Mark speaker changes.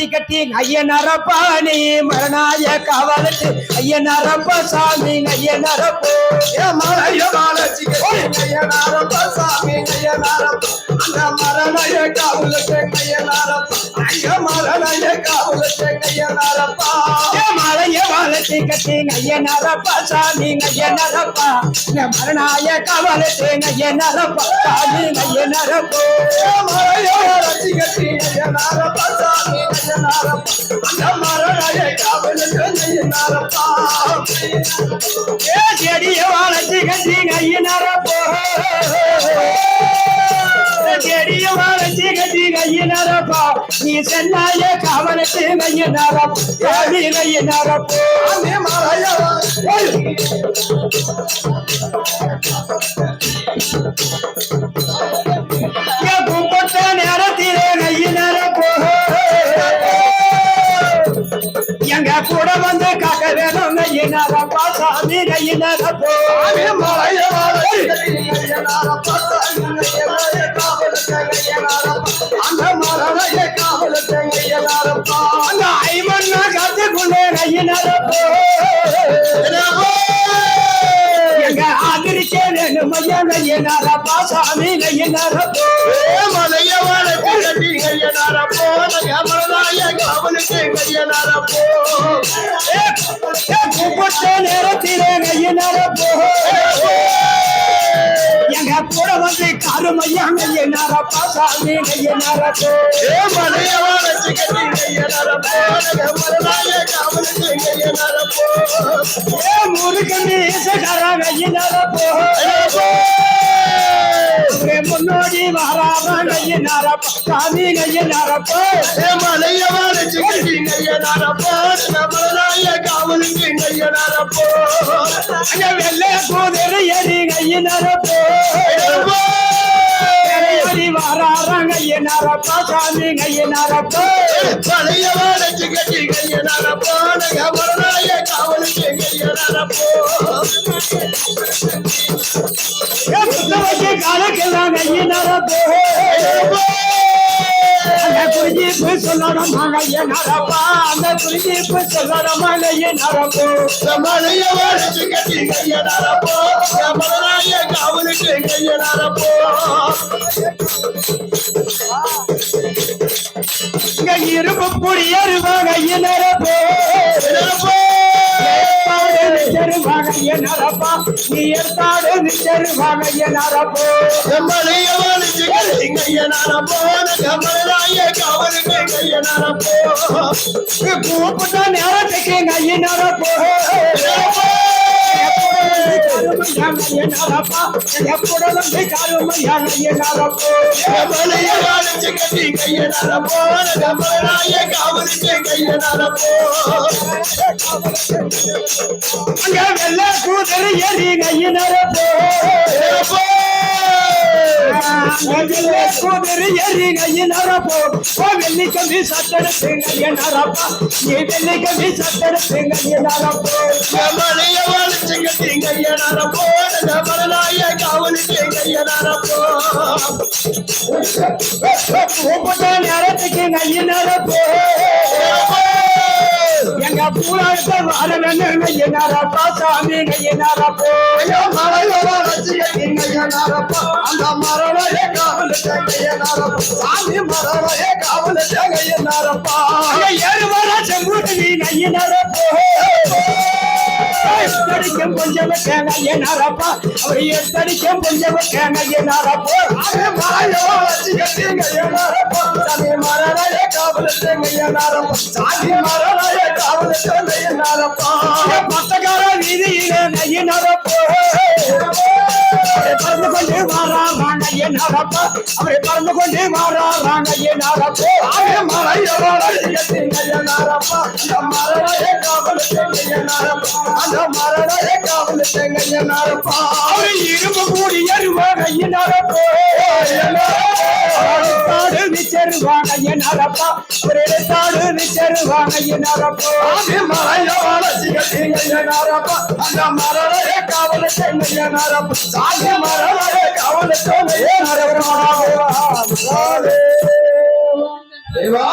Speaker 1: வளர்ச்சி கட்டி ஐயனரப்பா நீ மரணாய காவலுக்கு ஐயனரப்பா சாமி ஐயனரப்போ
Speaker 2: கையனாரப்ப சாமி கையனாரப்ப அந்த மரணைய காவலுக்கு கையனாரப்ப ஐய மரணைய காவலுக்கு கையனாரப்பா
Speaker 1: மலைய வளர்ச்சி கட்டி ஐயனரப்பா சாமி ஐயனரப்பா மரணாய காவலுக்கு ஐயனரப்பா சாமி ஐயனரப்போ
Speaker 2: வளர்ச்சி கட்டி கையனாரப்ப சாமி அந்த மரணைய காவலுக்கு கையனாரப்பா
Speaker 1: ஏ செடிய வளர்ச்சி கட்டி ஐயனரப்போ செடிய வளர்ச்சி கட்டி ஐயனரப்பா நீ சென்னாய காவலுக்கு கூட வந்து காக்க வேணும் கையினரப்பா சாமி கையினர போ
Speaker 2: சாமி மலைய வளர்ச்சி கட்டி கையனாரப்ப சாமி கையனார காவலுக்கு கையனாரப்ப அந்த மரணைய காவலுக்கு
Speaker 1: அந்த ஐமன்னா போ எங்க ஆதரிக்க வேணும் ஐயா சாமி கையினர போ
Speaker 2: மலைய வளர்ச்சி கட்டி
Speaker 1: நேரத்திலே போ எங்க கூட வந்து போ
Speaker 2: கட்டி காவலுக்கு
Speaker 1: முருகன் முன்னோடி வராம கையினரப்பா சாமி கையினரப்போ
Speaker 2: மலைய வளர்ச்சி கட்டி கையனாரப்போ மரணைய காவலுக்கு கையனாரப்போ
Speaker 1: அங்க வெள்ளை குதிரை எரி சாமி கையினரப்போ
Speaker 2: பழைய வளர்ச்சி கட்டி கையனாரப்போ மரணைய காவலுக்கு கையனாரப்போ
Speaker 1: ஏ அந்த குறிஞ்சிப்பு சொல்லணும் கையினரப்பா அந்த குறிஞ்சிப்பு சொல்லணும் கையினரப்போ
Speaker 2: மலைய வளர்ச்சி கட்டி கையனாரப்போ மரணைய காவலுக்கு கையனாரப்போ
Speaker 1: இங்க புடி இனரப்பா நீ ஏற்பாடு நிச்சருவாங்க இனரப்போ
Speaker 2: மலைய வளர்ச்சி கட்டி கையனாரப்போ மரணைய காவலுக்கு கையனாரப்போ
Speaker 1: கூப்பிட்ட நேரத்துக்கு இனரப்போ எப்பட வெள்ள கூதல் எரிங்க இனரப்போ கூதல் எரிங்க இனரப்போ ஓ வெள்ளி கம்பி சத்தெடுத்துங்க இனரப்பா நீ வெள்ளி கம்பி சத்தெடுத்துங்க இனரப்போ
Speaker 2: மலைய வளர்ச்சி கட்டி கையனாரப்போ மரணைய காவலுக்கு கையனாரப்போ
Speaker 1: கூப்பிட்ட நேரத்துக்கு நையினரப்போ சாமி நையினரப்போ
Speaker 2: மலைய வளர்ச்சி அந்த மரணைய காவலுக்கு கையனாரப்போ சாமி மரணைய காவலுக்கு கையனாரப்பா
Speaker 1: எருவர செம்பூட்டு நீ எத்தடிக்கும் கொஞ்சம் கேங்க அவர் எத்தடிக்கும் கொஞ்சம் கேங்க
Speaker 2: சாமி மரணைய சாமி மரணைய காவலுக்கு கையனாரப்பா
Speaker 1: பத்தக்கார வீதியில பறந்து கொண்டு வாராங்க என்னரப்பா அவரை பறந்து கொண்டு வாராங்க என்னரப்போ
Speaker 2: மலைய அந்த மரணைய காவலுக்கு கையனாரப்பா அந்த
Speaker 1: எடுத்தாடு என் அரப்பா அவர் எடுத்தாடு நிச்சருவாங்க என்னரப்போ
Speaker 2: மலைய வளர்ச்சி கட்டி கையனாரப்பா அந்த மரணைய காவலுக்கு கையனாரப்பா சாமி மரணைய காவலுக்கு கையனாரப்பா தேவா